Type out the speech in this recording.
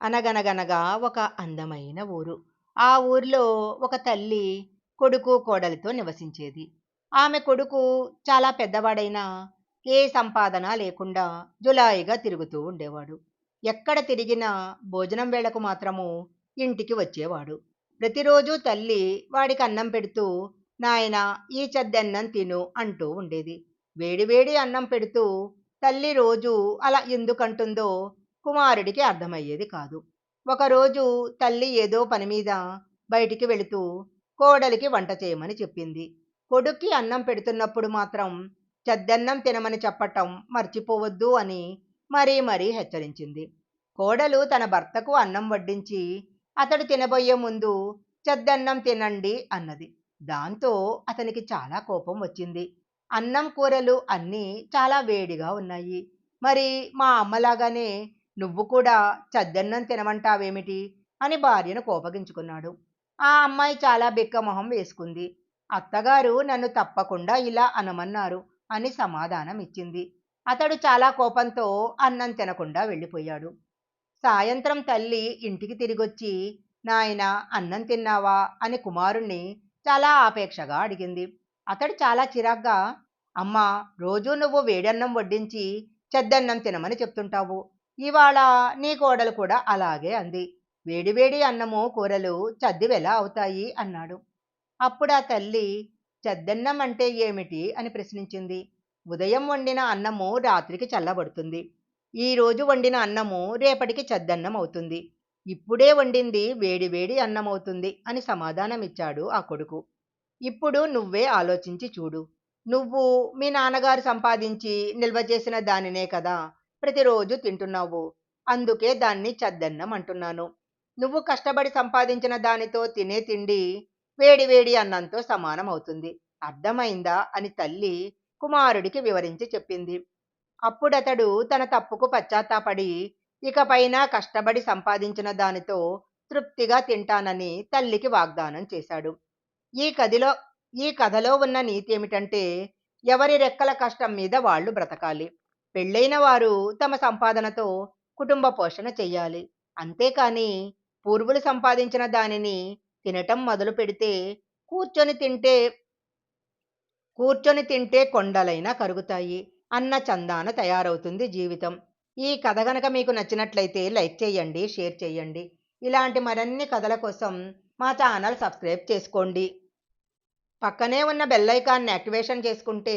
అనగనగనగా ఒక అందమైన ఊరు. ఆ ఊరిలో ఒక తల్లి కొడుకు కోడలితో నివసించేది. ఆమె కొడుకు చాలా పెద్దవాడైనా ఏ సంపాదన లేకుండా జులాయిగా తిరుగుతూ ఉండేవాడు. ఎక్కడ తిరిగినా భోజనం వేళకు మాత్రము ఇంటికి వచ్చేవాడు. ప్రతిరోజు తల్లి వాడికి అన్నం పెడుతూ నాయన ఈ చద్దన్నం తిను అంటూ ఉండేది. వేడివేడి అన్నం పెడుతూ తల్లి రోజు అలా ఎందుకంటుందో కుమారుడికి అర్థమయ్యేది కాదు. ఒకరోజు తల్లి ఏదో పని మీద బయటికి వెళుతూ కోడలికి వంట చేయమని చెప్పింది. కొడుక్కి అన్నం పెడుతున్నప్పుడు మాత్రం చద్దన్నం తినమని చెప్పటం మర్చిపోవద్దు అని మరీ మరీ హెచ్చరించింది. కోడలు తన భర్తకు అన్నం వడ్డించి అతడు తినబోయే ముందు చద్దన్నం తినండి అన్నది. దాంతో అతనికి చాలా కోపం వచ్చింది. అన్నం కూరలు అన్నీ చాలా వేడిగా ఉన్నాయి. మరి మా అమ్మలాగానే నువ్వు కూడా చద్దన్నం తినమంటావేమిటి? అని భార్యను కోపగించుకున్నాడు. ఆ అమ్మాయి చాలా బిక్క మొహం వేసుకుంది. అత్తగారు నన్ను తప్పకుండా ఇలా అనమన్నారు అని సమాధానం ఇచ్చింది అతడు చాలా కోపంతో అన్నం తినకుండా వెళ్ళిపోయాడు. సాయంత్రం తల్లి ఇంటికి తిరిగొచ్చి నాయన అన్నం తిన్నావా? అని కుమారుణ్ణి చాలా ఆపేక్షగా అడిగింది. అతడు చాలా చిరాగ్గా అమ్మా రోజూ నువ్వు వేడన్నం వడ్డించి చెద్దన్నం తినమని చెప్తుంటావు. ఇవాళ నీ కోడలు కూడా అలాగే అంది. వేడివేడి అన్నము కూరలు చద్దివెలా అవుతాయి అన్నాడు. అప్పుడు ఆ తల్లి చద్దన్నం అంటే ఏమిటి? అని ప్రశ్నించింది. ఉదయం వండిన అన్నము రాత్రికి చల్లబడుతుంది. ఈ రోజు వండిన అన్నము రేపటికి చద్దన్నం అవుతుంది. ఇప్పుడే వండింది వేడివేడి అన్నం అవుతుంది అని సమాధానమిచ్చాడు ఆ కొడుకు. ఇప్పుడు నువ్వే ఆలోచించి చూడు. నువ్వు మీ నాన్నగారు సంపాదించి నిల్వ చేసిన దానినే కదా. ప్రతిరోజు తింటున్నావు. అందుకే దాన్ని చద్దన్నం అంటున్నాను నువ్వు కష్టపడి సంపాదించిన దానితో తినే తిండి వేడి వేడి అన్నంతో సమానం అవుతుంది అర్థమైందా? అని తల్లి కుమారుడికి వివరించి చెప్పింది. అప్పుడతడు తన తప్పుకు పశ్చాత్తాపడి ఇకపైన కష్టపడి సంపాదించిన దానితో తృప్తిగా తింటానని తల్లికి వాగ్దానం చేశాడు. ఈ కథలో ఈ కథలో ఉన్న నీతి ఏమిటంటే ఎవరి రెక్కల కష్టం మీద వాళ్ళు బ్రతకాలి. పెళ్ళైన వారు తమ సంపాదనతో కుటుంబ పోషణ చెయ్యాలి. అంతేకాని పూర్వులు సంపాదించిన దానిని తినటం మొదలు పెడితే కూర్చొని తింటే కూర్చొని తింటే కొండలైనా కరుగుతాయి అన్న చందాన తయారవుతుంది జీవితం. ఈ కథ గనక మీకు నచ్చినట్లయితే లైక్ చేయండి షేర్ చేయండి ఇలాంటి మరిన్ని కథల కోసం మా ఛానల్ సబ్స్క్రైబ్ చేసుకోండి. పక్కనే ఉన్న బెల్ ఐకాన్ని యాక్టివేషన్ చేసుకుంటే